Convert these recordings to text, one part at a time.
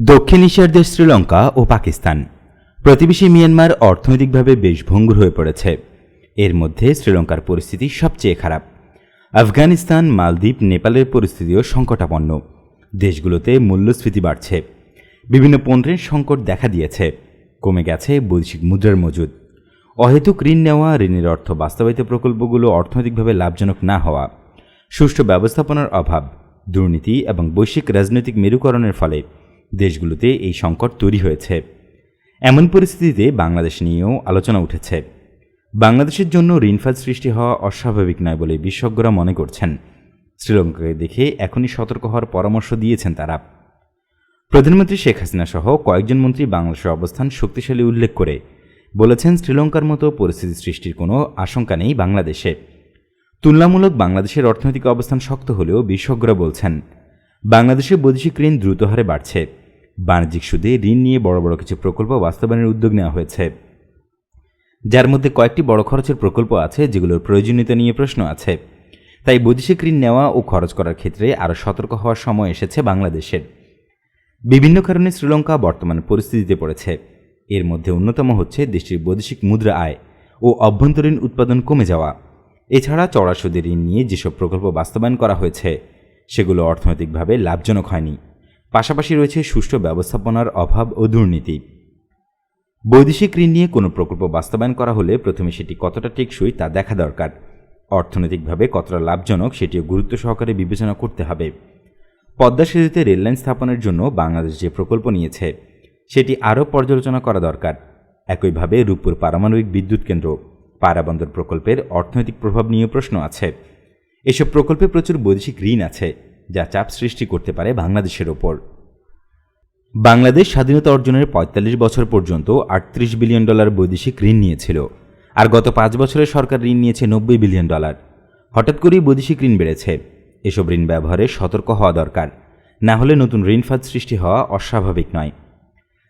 দক্ষিণ এশিয়ার দেশ শ্রীলঙ্কা ও পাকিস্তান। প্রতিবেশী মিয়ানমার অর্থনৈতিকভাবে বেশ ভঙ্গুর হয়ে পড়েছে। এর মধ্যে শ্রীলঙ্কার পরিস্থিতি সবচেয়ে খারাপ। আফগানিস্তান, মালদ্বীপ, নেপালের পরিস্থিতিও সংকটাপন্ন। দেশগুলোতে মূল্যস্ফীতি বাড়ছে। বিভিন্ন পণ্যের সংকট দেখা দিয়েছে। কমে গেছে বৈশ্বিক মুদ্রার মজুদ। অহেতুক ঋণ নেওয়া, ঋণের অর্থ বাস্তবায়িত প্রকল্পগুলো অর্থনৈতিকভাবে লাভজনক না হওয়া, সুষ্ঠু ব্যবস্থাপনার অভাব, দুর্নীতি এবং বৈশ্বিক রাজনৈতিক মেরুকরণের ফলে দেশগুলোতে এই সংকট তৈরি হয়েছে। এমন পরিস্থিতিতে বাংলাদেশ নিয়েও আলোচনা উঠেছে। বাংলাদেশের জন্য ঋণফাদ সৃষ্টি হওয়া অস্বাভাবিক নয় বলে বিশেষজ্ঞরা মনে করছেন। শ্রীলঙ্কাকে দেখে এখনই সতর্ক হওয়ার পরামর্শ দিয়েছেন তারা। প্রধানমন্ত্রী শেখ হাসিনা সহ কয়েকজন মন্ত্রী বাংলাদেশের অবস্থান শক্তিশালী উল্লেখ করে বলেছেন, শ্রীলঙ্কার মতো পরিস্থিতি সৃষ্টির কোনো আশঙ্কা নেই বাংলাদেশে। তুলনামূলক বাংলাদেশের অর্থনৈতিক অবস্থান শক্ত হলেও বিশেষজ্ঞরা বলছেন বাংলাদেশে বৈদেশিক ঋণ দ্রুত হারে বাড়ছে। বাণিজ্যিক সুদে ঋণ নিয়ে বড় বড় কিছু প্রকল্প বাস্তবায়নের উদ্যোগ নেওয়া হয়েছে। যার মধ্যে কয়েকটি বড় খরচের প্রকল্প আছে, যেগুলোর প্রয়োজনীয়তা নিয়ে প্রশ্ন আছে। তাই বৈদেশিক ঋণ নেওয়া ও খরচ করার ক্ষেত্রে আরও সতর্ক হওয়ার সময় এসেছে বাংলাদেশের। বিভিন্ন কারণে শ্রীলঙ্কা বর্তমান পরিস্থিতিতে পড়েছে। এর মধ্যে অন্যতম হচ্ছে দেশটির বৈদেশিক মুদ্রা আয় ও অভ্যন্তরীণ উৎপাদন কমে যাওয়া। এছাড়া চড়া সুদে ঋণ নিয়ে যেসব প্রকল্প বাস্তবায়ন করা হয়েছে সেগুলো অর্থনৈতিকভাবে লাভজনক হয়নি। পাশাপাশি রয়েছে সুষ্ঠু ব্যবস্থাপনার অভাব ও দুর্নীতি। বৈদেশিক ঋণ নিয়ে কোনো প্রকল্প বাস্তবায়ন করা হলে প্রথমে সেটি কতটা টেকসই তা দেখা দরকার। অর্থনৈতিকভাবে কতটা লাভজনক সেটিও গুরুত্ব সহকারে বিবেচনা করতে হবে। পদ্মা সেতুতে রেললাইন স্থাপনের জন্য বাংলাদেশ যে প্রকল্প নিয়েছে, সেটি আরও পর্যালোচনা করা দরকার। একইভাবে রূপপুর পারমাণবিক বিদ্যুৎ কেন্দ্র পারাবন্দর প্রকল্পের অর্থনৈতিক প্রভাব নিয়ে প্রশ্ন আছে। এসব প্রকল্পে প্রচুর বৈদেশিক ঋণ আছে, যা চাপ সৃষ্টি করতে পারে বাংলাদেশের ওপর। বাংলাদেশ স্বাধীনতা অর্জনের ৪৫ বছর পর্যন্ত আটত্রিশ বিলিয়ন ডলার বৈদেশিক ঋণ নিয়েছিল, আর গত পাঁচ বছরে সরকার ঋণ নিয়েছে নব্বই বিলিয়ন ডলার। হঠাৎ করেই বৈদেশিক ঋণ বেড়েছে, এসব ঋণ ব্যবহারে সতর্ক হওয়া দরকার, না হলে নতুন ঋণফাদ সৃষ্টি হওয়া অস্বাভাবিক নয়।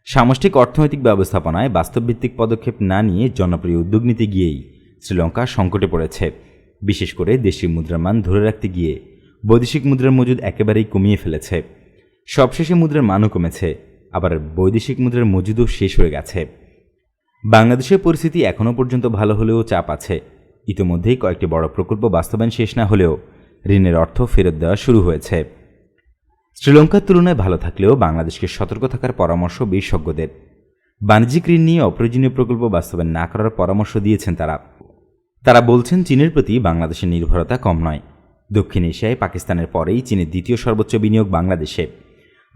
সামষ্টিক অর্থনৈতিক ব্যবস্থাপনায় বাস্তবভিত্তিক পদক্ষেপ না নিয়ে জনপ্রিয় উদ্যোগ নিতে গিয়েই শ্রীলঙ্কা সংকটে পড়েছে। বিশেষ করে দেশীয় মুদ্রার মান ধরে রাখতে গিয়ে বৈদেশিক মুদ্রার মজুদ একেবারেই কমিয়ে ফেলেছে। সবশেষে মুদ্রার মানও কমেছে, আবার বৈদেশিক মুদ্রার মজুদও শেষ হয়ে গেছে। বাংলাদেশের পরিস্থিতি এখনও পর্যন্ত ভালো হলেও চাপ আছে। ইতিমধ্যেই কয়েকটি বড় প্রকল্প বাস্তবায়ন শেষ না হলেও ঋণের অর্থ ফেরত দেওয়া শুরু হয়েছে। শ্রীলঙ্কার তুলনায় ভালো থাকলেও বাংলাদেশকে সতর্ক থাকার পরামর্শ বিশেষজ্ঞদের। বাণিজ্যিক ঋণ নিয়ে অপ্রয়োজনীয় প্রকল্প বাস্তবায়ন না করার পরামর্শ দিয়েছেন তারা। তারা বলছেন চীনের প্রতি বাংলাদেশের নির্ভরতা কম নয়। দক্ষিণ এশিয়ায় পাকিস্তানের পরেই চীনের দ্বিতীয় সর্বোচ্চ বিনিয়োগ বাংলাদেশে।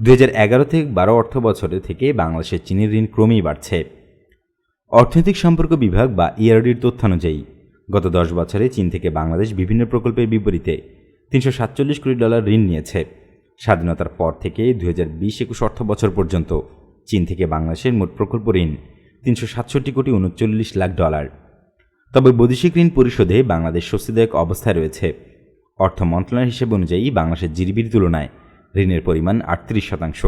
দু এগারো থেকে বারো অর্থ বছরে থেকে বাংলাদেশের চীনের ঋণ ক্রমেই বাড়ছে। অর্থনৈতিক সম্পর্ক বিভাগ বা ইআরডির তথ্যানুযায়ী, গত দশ বছরে চীন থেকে বাংলাদেশ বিভিন্ন প্রকল্পের বিপরীতে তিনশো সাতচল্লিশ কোটি ডলার ঋণ নিয়েছে। স্বাধীনতার পর থেকে দু হাজার বিশ একুশ অর্থ বছর পর্যন্ত চীন থেকে বাংলাদেশের মোট প্রকল্প ঋণ তিনশো সাতষট্টি কোটি উনচল্লিশ লাখ ডলার। তবে বৈদেশিক ঋণ পরিশোধে বাংলাদেশ স্বস্তিদায়ক অবস্থায় রয়েছে। অর্থ মন্ত্রণালয়ের হিসেব অনুযায়ী বাংলাদেশের জিডিপির তুলনায় ঋণের পরিমাণ আটত্রিশ শতাংশ।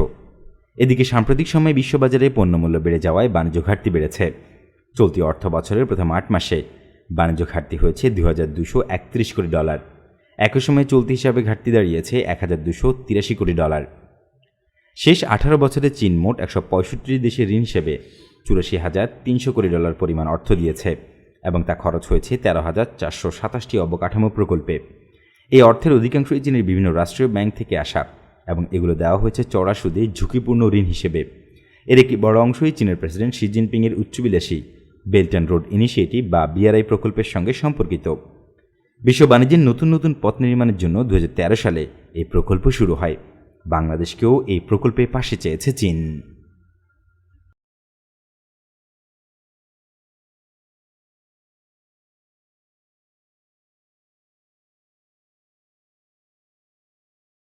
এদিকে সাম্প্রতিক সময়ে বিশ্ববাজারে পণ্যমূল্য বেড়ে যাওয়ায় বাণিজ্য ঘাটতি বেড়েছে। চলতি অর্থ বছরের প্রথম আট মাসে বাণিজ্য ঘাটতি হয়েছে দু হাজার দুশো একত্রিশ কোটি ডলার। একই সময়ে চলতি হিসাবে ঘাটতি দাঁড়িয়েছে এক হাজার দুশো তিরাশি কোটি ডলার। শেষ আঠারো বছরে চীন মোট একশো পঁয়ষট্টি দেশের ঋণ হিসেবে চুরাশি হাজার তিনশো কোটি ডলার পরিমাণ অর্থ দিয়েছে। এবং তা খরচ হয়েছে তেরো হাজার চারশো সাতাশটি অবকাঠামো প্রকল্পে। এই অর্থের অধিকাংশই চীনের বিভিন্ন রাষ্ট্রীয় ব্যাংক থেকে আসা এবং এগুলো দেওয়া হয়েছে চড়া সুদে ঝুঁকিপূর্ণ ঋণ হিসেবে। এর একটি বড় অংশই চীনের প্রেসিডেন্ট শি জিনপিংয়ের উচ্চবিলাসী বেল্ট অ্যান্ড রোড ইনিশিয়েটিভ বা বিআরআই প্রকল্পের সঙ্গে সম্পর্কিত। বিশ্ব বাণিজ্যের নতুন নতুন পথ নির্মাণের জন্য দুহাজার তেরো সালে এই প্রকল্প শুরু হয়। বাংলাদেশকেও এই প্রকল্পে পাশে চেয়েছে চীন।